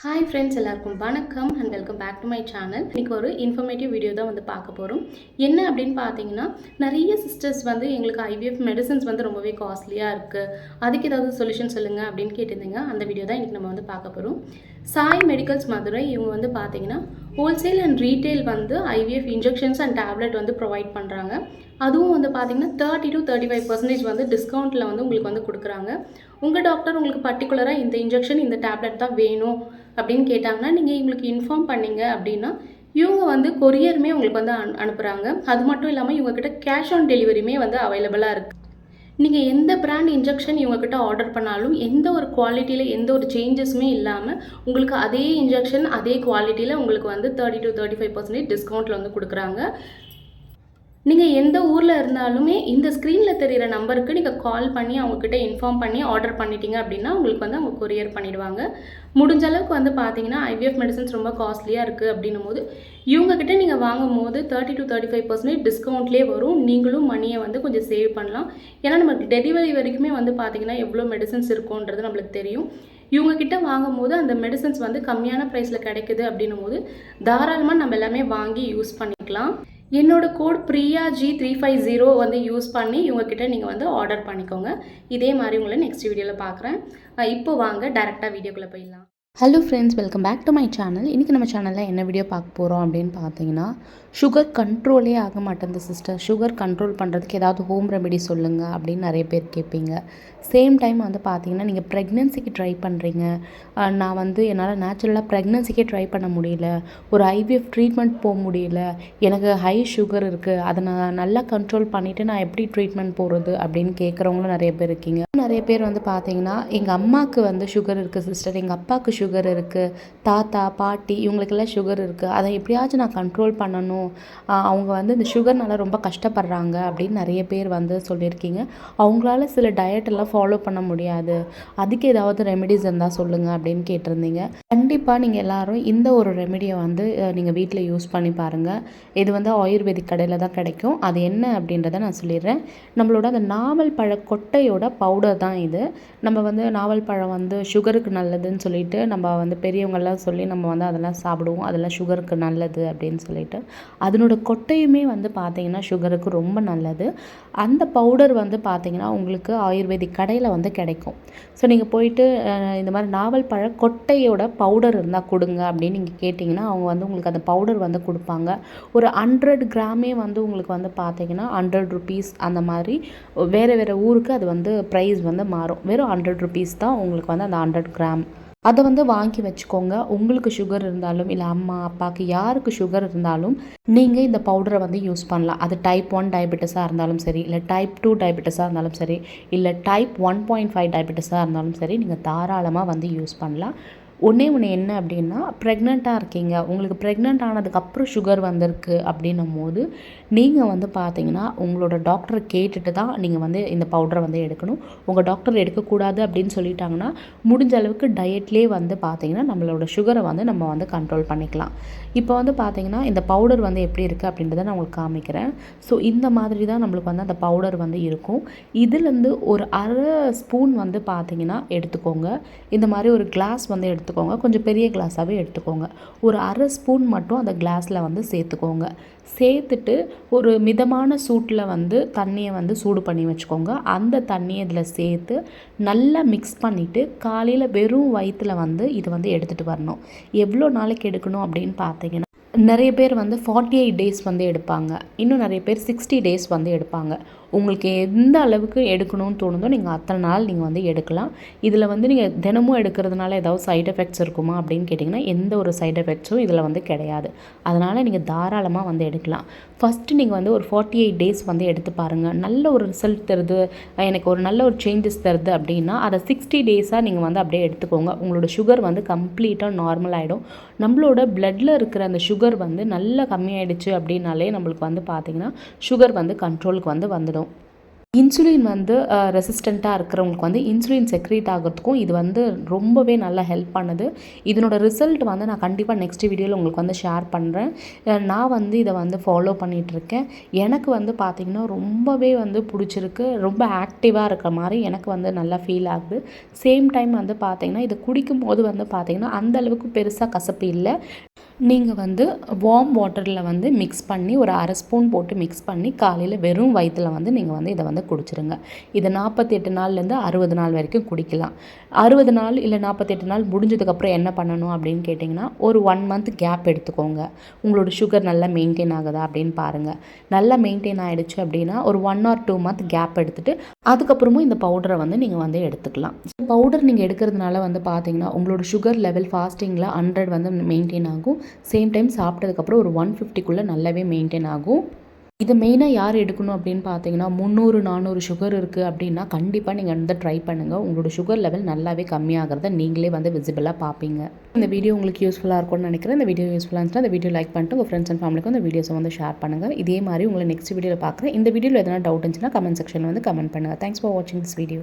Hi friends எல்லாருக்கும் வணக்கம் and welcome back to my channel இன்றைக்கி ஒரு இன்ஃபர்மேட்டிவ் வீடியோ தான் வந்து பார்க்க போகிறோம் என்ன அப்படின்னு பார்த்தீங்கன்னா நிறைய சிஸ்டர்ஸ் வந்து எங்களுக்கு ஐவிஎஃப் மெடிசன்ஸ் வந்து ரொம்பவே காஸ்ட்லியாக இருக்குது அதுக்கு ஏதாவது சொல்யூஷன் சொல்லுங்கள் அப்படின்னு கேட்டிருந்தீங்க. அந்த வீடியோ தான் இன்றைக்கி நம்ம வந்து பார்க்க போகிறோம் சாய் மெடிக்கல்ஸ் மதுரை இவங்க வந்து பார்த்தீங்கன்னா ஹோல்சேல் அண்ட் ரீட்டைல் வந்து ஐவிஎஃப் இன்ஜெக்ஷன்ஸ் அண்ட் டேப்லெட் வந்து ப்ரொவைட் பண்ணுறாங்க அதுவும் வந்து பார்த்தீங்கன்னா thirty to thirty five percentage வந்து டிஸ்கவுண்ட்டில் வந்து உங்களுக்கு வந்து கொடுக்குறாங்க. உங்கள் டாக்டர் உங்களுக்கு பர்டிகுலராக இந்த இன்ஜெக்ஷன் இந்த டேப்லெட் தான் வேணும் அப்படின்னு கேட்டாங்கன்னா நீங்கள் இவங்களுக்கு இன்ஃபார்ம் பண்ணிங்க அப்படின்னா இவங்க வந்து கொரியருமே உங்களுக்கு வந்து அனு அனுப்புகிறாங்க அது மட்டும் இல்லாமல் இவங்கக்கிட்ட கேஷ் ஆன் டெலிவரியுமே வந்து அவைலபிளாக இருக்குது நீங்கள் எந்த பிராண்ட் இன்ஜெக்ஷன் இவங்கக்கிட்ட ஆர்டர் பண்ணாலும் எந்த ஒரு குவாலிட்டியில் எந்த ஒரு சேஞ்சஸுமே இல்லாமல் உங்களுக்கு அதே இன்ஜெக்ஷன் அதே குவாலிட்டியில் உங்களுக்கு வந்து thirty to thirty five percentage டிஸ்கவுண்ட்டில் வந்து கொடுக்குறாங்க. நீங்கள் எந்த ஊரில் இருந்தாலுமே இந்த ஸ்க்ரீனில் தெரிகிற நம்பருக்கு நீங்கள் கால் பண்ணி அவங்கக்கிட்ட இன்ஃபார்ம் பண்ணி ஆர்டர் பண்ணிட்டீங்க அப்படின்னா உங்களுக்கு வந்து அவங்க கொரியர் பண்ணிடுவாங்க. முடிஞ்ச அளவுக்கு வந்து பார்த்தீங்கன்னா ஐவிஎஃப் மெடிசன்ஸ் ரொம்ப காஸ்ட்லியாக இருக்குது அப்படின்னும் போது இவங்கக்கிட்ட நீங்கள் வாங்கும் போது thirty to thirty five percentage டிஸ்கவுண்ட்லேயே வரும். நீங்களும் மணியை வந்து கொஞ்சம் சேவ் பண்ணலாம். ஏன்னா நமக்கு டெலிவரி வரைக்குமே வந்து பார்த்தீங்கன்னா எவ்வளோ மெடிசன்ஸ் இருக்குன்றது நம்மளுக்கு தெரியும். இவங்கக்கிட்ட வாங்கும் போது அந்த மெடிசன்ஸ் வந்து கம்மியான ப்ரைஸில் கிடைக்குது அப்படின்னும் போது தாராளமாக நம்ம எல்லாமே வாங்கி யூஸ் பண்ணிக்கலாம். என்னோட code Priya G three five zero வந்து யூஸ் பண்ணி இவங்கக்கிட்ட நீங்கள் வந்து ஆர்டர் பண்ணிக்கோங்க. இதே மாதிரி உங்களை நெக்ஸ்ட் வீடியோவில் பார்க்குறேன் இப்போ வாங்க டேரெக்டாக வீடியோக்குள்ளே போயிடலாம். Hello friends welcome back to my channel இன்றைக்கி நம்ம சேனலில் என்ன வீடியோ பார்க்க போகிறோம் அப்படின்னு பார்த்தீங்கன்னா சுகர் கண்ட்ரோலே ஆக மாட்டேங்குது சிஸ்டர் சுகர் கண்ட்ரோல் பண்ணுறதுக்கு ஏதாவது ஹோம் ரெமெடி சொல்லுங்கள் அப்படின்னு நிறைய பேர் கேட்பீங்க. சேம் டைம் வந்து பார்த்தீங்கன்னா நீங்கள் ப்ரெக்னென்சிக்கு ட்ரை பண்ணுறீங்க நான் வந்து என்னால் நேச்சுரலாக ப்ரெக்னென்சிக்கே ட்ரை பண்ண முடியல. ஒரு ஐவிஎஃப் ட்ரீட்மெண்ட் போக முடியல. எனக்கு ஹை சுகர் இருக்குது அதை நான் நல்லா கண்ட்ரோல் பண்ணிவிட்டு நான் எப்படி ட்ரீட்மெண்ட் போகிறது அப்படின்னு கேட்குறவங்களும் நிறைய பேர் இருக்கீங்க. நிறைய பேர் வந்து பார்த்தீங்கன்னா எங்கள் அம்மாவுக்கு வந்து சுகர் இருக்குது சிஸ்டர் எங்கள் அப்பாவுக்கு சுகர் இருக்குது தாத்தா பாட்டி இவங்களுக்கெல்லாம் சுகர் இருக்குது அதை எப்படியாச்சும் நான் கண்ட்ரோல் பண்ணணும். அவங்க வந்து இந்த சுகர்னால ரொம்ப கஷ்டப்படுறாங்க அப்படின்னு நிறைய பேர் வந்து சொல்லியிருக்கீங்க. அவங்களால சில டயட்டெல்லாம் ஃபாலோ பண்ண முடியாது. அதுக்கு ஏதாவது ரெமெடிஸ் இருந்தால் சொல்லுங்கள் அப்படின்னு கேட்டிருந்தீங்க. கண்டிப்பாக நீங்கள் எல்லோரும் இந்த ஒரு ரெமெடியை வந்து நீங்கள் வீட்டில் யூஸ் பண்ணி பாருங்கள் இது வந்து ஆயுர்வேதிக் கடையில் தான் கிடைக்கும். அது என்ன அப்படின்றத நான் சொல்லிடுறேன். நம்மளோட அந்த நாவல் பழ கொட்டையோட பவுடர் தான் இது. நம்ம வந்து நாவல் பழம் வந்து சுகருக்கு நல்லதுன்னு சொல்லிட்டு நம்ம வந்து பெரியவங்கள்லாம் சொல்லி நம்ம வந்து அதெல்லாம் சாப்பிடுவோம். அதெல்லாம் சுகருக்கு நல்லது அப்படின்னு சொல்லிட்டு. அதனோட கொட்டையுமே வந்து பார்த்திங்கன்னா சுகருக்கு ரொம்ப நல்லது. அந்த பவுடர் வந்து பார்த்திங்கன்னா உங்களுக்கு ஆயுர்வேதிக் கடையில் வந்து கிடைக்கும். ஸோ நீங்கள் போயிட்டு இந்த மாதிரி நாவல் பழ கொட்டையோட பவுடர் இருந்தால் கொடுங்க அப்படின்னு நீங்கள் கேட்டிங்கன்னா அவங்க வந்து உங்களுக்கு அந்த பவுடர் வந்து கொடுப்பாங்க. ஒரு ஹண்ட்ரட் கிராமே வந்து உங்களுக்கு வந்து பார்த்தீங்கன்னா ஹண்ட்ரட் ருபீஸ் அந்த மாதிரி வேறு வேறு ஊருக்கு அது வந்து ப்ரைஸ் வந்து மாறும். வெறும் ஹண்ட்ரட் ருபீஸ் தான் உங்களுக்கு வந்து அந்த ஹண்ட்ரட் கிராம் அதை வந்து வாங்கி வச்சுக்கோங்க. உங்களுக்கு சுகர் இருந்தாலும் இல்லை அம்மா அப்பாவுக்கு யாருக்கு சுகர் இருந்தாலும் நீங்கள் இந்த பவுடரை வந்து யூஸ் பண்ணலாம். அது டைப் ஒன் டயபெட்டிஸாக இருந்தாலும் சரி இல்லை டைப் டூ டயபெட்டிஸாக இருந்தாலும் சரி இல்லை டைப் ஒன் பாயிண்ட் ஃபைவ் டயபெட்டிஸாக இருந்தாலும் சரி நீங்கள் தாராளமாக வந்து யூஸ் பண்ணலாம். ஒன்றே ஒன்று என்ன அப்படின்னா ப்ரெக்னெண்ட்டாக இருக்கீங்க. உங்களுக்கு ப்ரெக்னென்ட் ஆனதுக்கப்புறம் சுகர் வந்திருக்கு அப்படின்னும் போது நீங்கள் வந்து பார்த்தீங்கன்னா உங்களோட டாக்டரை கேட்டுட்டு தான் நீங்கள் வந்து இந்த பவுடரை வந்து எடுக்கணும். உங்கள் டாக்டர் எடுக்கக்கூடாது அப்படின்னு சொல்லிட்டாங்கன்னா முடிஞ்ச அளவுக்கு டயட்லேயே வந்து பார்த்தீங்கன்னா நம்மளோட சுகரை வந்து நம்ம வந்து கண்ட்ரோல் பண்ணிக்கலாம். இப்போ வந்து பார்த்தீங்கன்னா இந்த பவுடர் வந்து எப்படி இருக்குது அப்படின்றத நான் உங்களுக்கு காமிக்கிறேன். ஸோ இந்த மாதிரி தான் நம்மளுக்கு வந்து அந்த பவுடர் வந்து இருக்கும். இதுலேருந்து ஒரு அரை ஸ்பூன் வந்து பார்த்தீங்கன்னா எடுத்துக்கோங்க. இந்த மாதிரி ஒரு கிளாஸ் வந்து எடுத்து எடுத்துக்கோங்க. கொஞ்சம் பெரிய கிளாஸாகவே எடுத்துக்கோங்க. ஒரு அரை ஸ்பூன் மட்டும் அந்த கிளாஸில் வந்து சேர்த்துக்கோங்க. சேர்த்துட்டு ஒரு மிதமான சூட்டில் வந்து தண்ணியை வந்து சூடு பண்ணி வச்சுக்கோங்க. அந்த தண்ணியை இதில் சேர்த்து நல்லா மிக்ஸ் பண்ணிவிட்டு காலையில் வெறும் வயிற்றில் வந்து இது வந்து எடுத்துகிட்டு வரணும். எவ்வளோ நாளைக்கு எடுக்கணும் அப்படின்னு பார்த்தீங்கன்னா நிறைய பேர் வந்து ஃபார்ட்டி எயிட் டேஸ் வந்து எடுப்பாங்க. இன்னும் நிறைய பேர் சிக்ஸ்டி டேஸ் வந்து எடுப்பாங்க. உங்களுக்கு எந்த அளவுக்கு எடுக்கணும்னு தோணுதோ நீங்கள் அத்தனை நாள் நீங்கள் வந்து எடுக்கலாம். இதில் வந்து நீங்கள் தினமும் எடுக்கிறதுனால ஏதாவது சைட் எஃபெக்ட்ஸ் இருக்குமா அப்படின்னு கேட்டிங்கன்னா எந்த ஒரு சைட் எஃபெக்ட்ஸும் இதில் வந்து கிடையாது. அதனால் நீங்கள் தாராளமாக வந்து எடுக்கலாம். ஃபஸ்ட்டு நீங்கள் வந்து ஒரு ஃபார்ட்டி எயிட் டேஸ் வந்து எடுத்து பாருங்கள் நல்ல ஒரு ரிசல்ட் தருது. எனக்கு ஒரு நல்ல ஒரு சேஞ்சஸ் தருது அப்படின்னா அதை சிக்ஸ்டி டேஸாக நீங்கள் வந்து அப்படியே எடுத்துக்கோங்க. உங்களோட சுகர் வந்து கம்ப்ளீட்டாக நார்மல் ஆகிடும் நம்மளோட ப்ளட்டில் இருக்கிற அந்த சுகர் சுகர் வந்து நல்லா கம்மியாயிடுச்சு அப்படின்னாலே நம்மளுக்கு வந்து பார்த்திங்கன்னா சுகர் வந்து கண்ட்ரோலுக்கு வந்து வந்துடும். இன்சுலின் வந்து ரெசிஸ்டண்ட்டாக இருக்கிறவங்களுக்கு வந்து இன்சுலின் செக்ரேட் ஆகிறதுக்கும் இது வந்து ரொம்பவே நல்லா ஹெல்ப் பண்ணுது. இதனோட ரிசல்ட் வந்து நான் கண்டிப்பாக நெக்ஸ்ட் வீடியோவில் உங்களுக்கு வந்து ஷேர் பண்ணுறேன் நான் வந்து இதை வந்து ஃபாலோ பண்ணிகிட்ருக்கேன் எனக்கு வந்து பார்த்திங்கன்னா ரொம்பவே வந்து பிடிச்சிருக்கு. ரொம்ப ஆக்டிவாக இருக்கிற மாதிரி எனக்கு வந்து நல்லா ஃபீல் ஆகுது. சேம் டைம் வந்து பார்த்திங்கன்னா இதை குடிக்கும் போது வந்து பார்த்திங்கன்னா அந்த அளவுக்கு பெருசாக கசப்பு இல்லை. நீங்கள் வந்து வார்ம் வாட்டரில் வந்து மிக்ஸ் பண்ணி ஒரு அரை ஸ்பூன் போட்டு மிக்ஸ் பண்ணி காலையில் வெறும் வயிற்றில் வந்து நீங்கள் வந்து இதை வந்து குடிச்சிருங்க. இதை நாற்பத்தி எட்டு நாள்லேருந்து அறுபது நாள் வரைக்கும் குடிக்கலாம். அறுபது நாள் இல்லை நாற்பத்தெட்டு நாள் முடிஞ்சதுக்கப்புறம் என்ன பண்ணணும் அப்படின்னு கேட்டிங்கன்னா ஒரு ஒன் மந்த் கேப் எடுத்துக்கோங்க. உங்களோட சுகர் நல்லா மெயின்டைன் ஆகுதா அப்படின்னு பாருங்கள் நல்லா மெயின்டைன் ஆகிடுச்சு அப்படின்னா ஒரு one or two month gap எடுத்துகிட்டு அதுக்கப்புறமும் இந்த பவுடரை வந்து நீங்கள் வந்து எடுத்துக்கலாம். பவுடர் நீங்கள் எடுக்கிறதுனால வந்து பார்த்தீங்கன்னா உங்களோட சுகர் லெவல் ஃபாஸ்டிங்கில் ஹண்ட்ரட் வந்து மெயின்டைன் ஆகும். சேம் டைம் சாப்பிட்டதுக்கப்புறம் ஒரு ஒன் ஃபிஃப்டிக்குள்ளே நல்லாவே மெயின்டைன் ஆகும். இதை மெயினாக யார் எடுக்கணும் அப்படின்னு பார்த்தீங்கன்னா முந்நூறு நானூறு சுகர் இருக்குது அப்படின்னா கண்டிப்பாக நீங்கள் வந்து ட்ரை பண்ணுங்கள் உங்களோட சுகர் லெவல் நல்லாவே கம்மியாகிறத நீங்களே வந்து விசிபிளாக பார்ப்பீங்க. இந்த வீடியோ உங்களுக்கு யூஸ்ஃபுல்லாக இருக்கும்னு நினைக்கிறேன். இந்த வீடியோ யூஸ்ஃபுல்லாக இருந்துச்சுன்னா இந்த வீடியோ லைக் பண்ணிட்டு உங்கள் ஃப்ரெண்ட்ஸ் அண்ட் ஃபேமிலிக்கு அந்த வீடியோஸை வந்து ஷேர் பண்ணுங்கள் இதே மாதிரி உங்களை நெக்ஸ்ட் வீடியோவில் பார்க்குறேன். இந்த வீடியோவில் எதனா டவுட் இருந்துச்சுன்னா கமெண்ட் செக்ஷனில் வந்து கமெண்ட் பண்ணுங்கள் தேங்க்ஸ் ஃபார் வாட்சிங் திஸ் வீடியோ